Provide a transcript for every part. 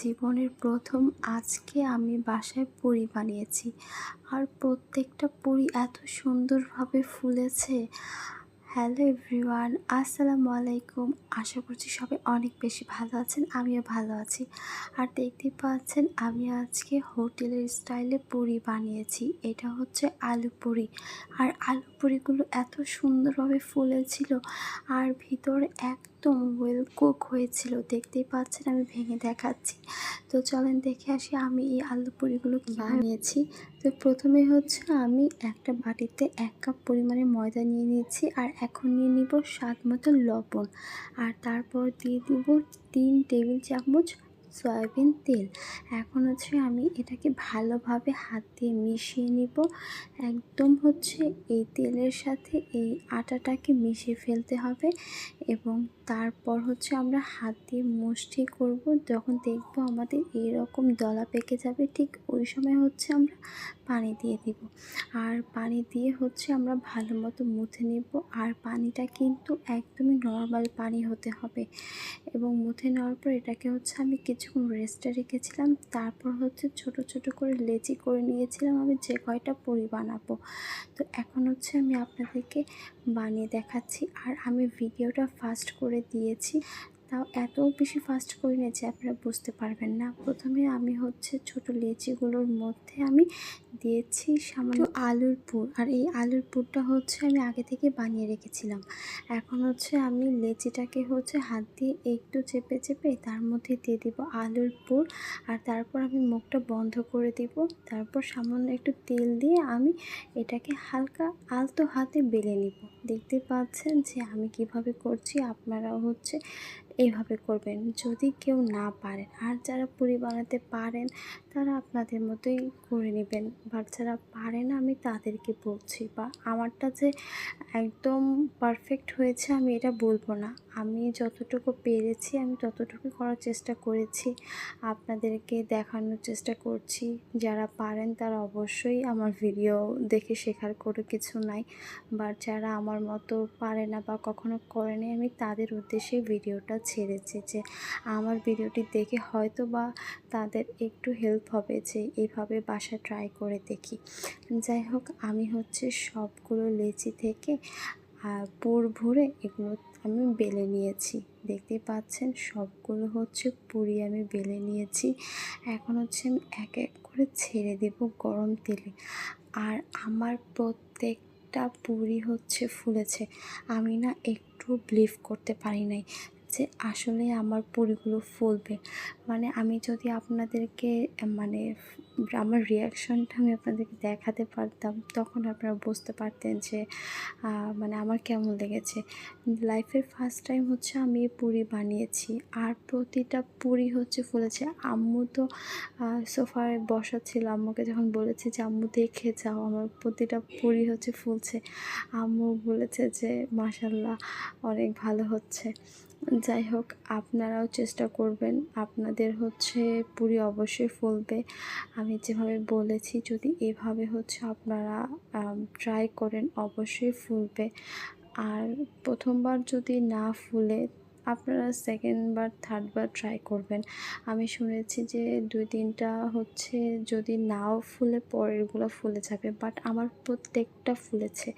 জীবনের প্রথম আজকে আমি বাসায় পুরি বানিয়েছি। আর প্রত্যেকটা পুরি এত সুন্দরভাবে ফুলেছে। হ্যালো এভরিওয়ান, আসসালামু আলাইকুম। আশা করছি সবাই অনেক বেশি ভালো আছেন, আমিও ভালো আছি। আর দেখতে পাচ্ছেন, আমি আজকে হোটেলের স্টাইলে পুরি বানিয়েছি। এটা হচ্ছে আলু পুরি। আর আলু পুরিগুলো এত সুন্দরভাবে ফুলেছিল। আর ভিতরে একদম ওয়েল কুক হয়েছিল, দেখতেই পাচ্ছেন আমি ভেঙে দেখাচ্ছি। তো চলেন দেখে আসি আমি এই আলু পুরিগুলো বানিয়েছি। তো প্রথমে হচ্ছে আমি একটা বাটিতে এক কাপ পরিমাণে ময়দা নিয়ে নিয়েছি আর এখন নিয়ে নিব স্বাদ মতো লবণ। আর তারপর দিয়ে দিব তিন টেবিল চামচ সয়াবিন তেল। এখন হচ্ছে আমি এটাকে ভালোভাবে হাত দিয়ে মিশিয়ে নিব। একদম হচ্ছে এই তেলের সাথে এই আটাটাকে মিশিয়ে ফেলতে হবে। এবং তারপর হচ্ছে আমরা হাত দিয়ে মুষ্টি করব। যখন দেখব আমাদের এরকম দলা পেকে যাবে, ঠিক ওই সময় হচ্ছে আমরা পানি দিয়ে দিব। আর পানি দিয়ে হচ্ছে আমরা ভালো মতো মুথে নেব। আর পানিটা কিন্তু একদমই নর্মাল পানি হতে হবে। এবং মুথে নেওয়ার পর এটাকে হচ্ছে আমি কিছুক্ষণ রেস্টে রেখেছিলাম। তারপর হচ্ছে ছোট ছোট করে লেচি করে নিয়েছিলাম আমি যে কয়টা পুরি বানাবো। তো এখন হচ্ছে আমি আপনাদেরকে বানিয়ে দেখাচ্ছি। আর আমি ভিডিওটা ফাস্ট করে দিয়েছি। তাও এত বেশি ফাস্ট করে যে আপনারা বুঝতে পারবেন না। প্রথমে আমি হচ্ছে ছোট লেচিগুলোর মধ্যে আমি দিয়েছি সামান্য আলুর পুর। আর এই আলুর পুরটা হচ্ছে আমি আগে থেকে বানিয়ে রেখেছিলাম। এখন হচ্ছে আমি লেচিটাকে হচ্ছে হাত দিয়ে একটু চেপে চেপে তার মধ্যে দিয়ে দিব আলুর পুর। আর তারপর আমি মুখটা বন্ধ করে দিব। তারপর সামান্য একটু তেল দিয়ে আমি এটাকে হালকা আলতো হাতে বেলে নিব। দেখতে পাচ্ছেন যে আমি কীভাবে করছি আপনারাও হচ্ছে এইভাবে করবেন। যদি কেউ না পারেন, আর যারা পুরি বানাতে পারেন, তারা আপনাদের মতোই করে নেবেন। বাট যারা পারে না, আমি তাদেরকে বলছি বা আমারটা যে একদম পারফেক্ট হয়েছে, আমি এটা বলব না। আমি যতটুকু পেরেছি, আমি ততটুকু করার চেষ্টা করেছি। আপনাদেরকে দেখানোর চেষ্টা করছি। যারা পারেন তারা অবশ্যই আমার ভিডিও দেখে শেখার কোনো কিছু নাই। বাট যারা আমার মতো পারে না বা কখনো করেনি আমি তাদের উদ্দেশ্যে ভিডিওটা ছেড়েছি যে, আমার ভিডিওটি দেখে হয়তো বা তাদের একটু হেল্প হবে যে, এইভাবে বাসা ট্রাই করে দেখি। যাই হোক, আমি হচ্ছে সবগুলো লেচি থেকে পুর ভরে এগুলো আমি বেলে নিয়েছি। দেখতে পাচ্ছেন, সবগুলো হচ্ছে পুরি আমি বেলে নিয়েছি। এখন হচ্ছে আমি এক এক করে ছেড়ে দেব গরম তেলে। আর আমার প্রত্যেকটা পুরি হচ্ছে ফুলেছে। আমি না একটু বিলিভ করতে পারি নাই। যে আসলে আমার পুরিগুলো ফুলবে। মানে আমি যদি আপনাদেরকে মানে আমার রিয়াকশনটা আমি আপনাদেরকে দেখাতে পারতাম, তখন আপনারা বুঝতে পারতেন যে মানে আমার কেমন লেগেছে। লাইফের ফার্স্ট টাইম হচ্ছে আমি পুরি বানিয়েছি, আর প্রতিটা পুরি হচ্ছে ফুলেছে। আম্মু তো সোফায় বসা ছিল আম্মুকে যখন বলেছি যে, আম্মু দেখে যাও, আমার প্রতিটা পুরি হচ্ছে ফুলছে। আম্মু বলেছে যে মাসাল্লাহ অনেক ভালো হচ্ছে। যাই হোক, আপনারাও চেষ্টা করবেন। আপনাদের হচ্ছে পুরি অবশ্যই ফুলবে। আমি যেভাবে বলেছি, যদি এভাবে হচ্ছে আপনারা ট্রাই করেন, অবশ্যই ফুলবে। আর প্রথমবার যদি না ফুলে আপনারা সেকেন্ড বার থার্ড বার ট্রাই করবেন। আমি শুনেছি যে দুই, তিনটা হচ্ছে যদি নাও ফুলে পরেরগুলো ফুলে যাবে বাট আমার প্রত্যেকটা ফুলেছে।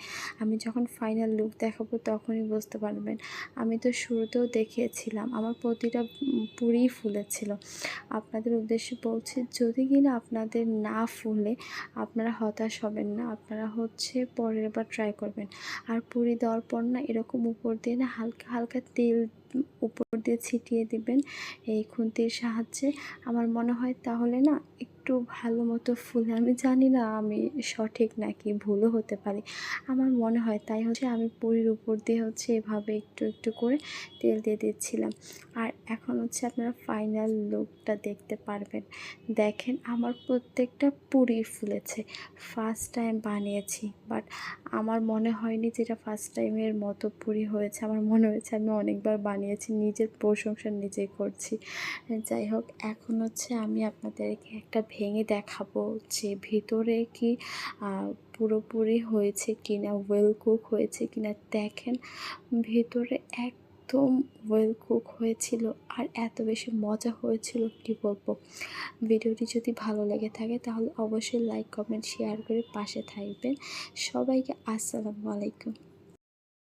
আমি যখন ফাইনাল লুক দেখাবো তখনই বুঝতে পারবেন। আমি তো শুরুতেও দেখিয়েছিলাম, আমার প্রতিটা পুরিই ফুলেছিল। আপনাদের উদ্দেশ্যে বলছি, যদি কিনা আপনাদের না ফুলে, আপনারা হতাশ হবেন না, আপনারা হচ্ছে পরের বার ট্রাই করবেন। আর পুরি দেওয়ার পর না এরকম উপর দিয়ে না হালকা হালকা তেল উপর দিয়ে ছিটিয়ে দিবেন এই খুন্তির সাহায্যে। আমার মনে হয় তাহলে না একটু ভালো মতো ফুলে, আমি জানি না আমি সঠিক নাকি ভুলও হতে পারি। আমার মনে হয় তাই হচ্ছে আমি পুরীর উপর দিয়ে হচ্ছে এভাবে একটু একটু করে তেল দিয়ে দিচ্ছিলাম। আর এখন হচ্ছে আপনারা ফাইনাল লুকটা দেখতে পারবেন। দেখেন আমার প্রত্যেকটা পুরি ফুলেছে। ফার্স্ট টাইম বানিয়েছি বাট আমার মনে হয়নি যেটা ফার্স্ট টাইমের মতো পুরি হয়েছে। আমার মনে হয়েছে আমি অনেকবার বানিয়েছি, নিজের প্রশংসা নিজেই করছি। যাই হোক, এখন হচ্ছে আমি আপনাদেরকে একটা ভেঙে দেখাবো যে ভিতরে কি পুরোপুরি হয়েছে কিনা ওয়েল কুক হয়েছে কিনা। দেখেন, ভেতরে এক একদম ওয়েল কুক হয়েছিল আর এত বেশি মজা হয়েছিল কি বলব? ভিডিওটি যদি ভালো লেগে থাকে তাহলে অবশ্যই লাইক কমেন্ট শেয়ার করে পাশে থাকবেন। সবাইকে আসসালামু আলাইকুম।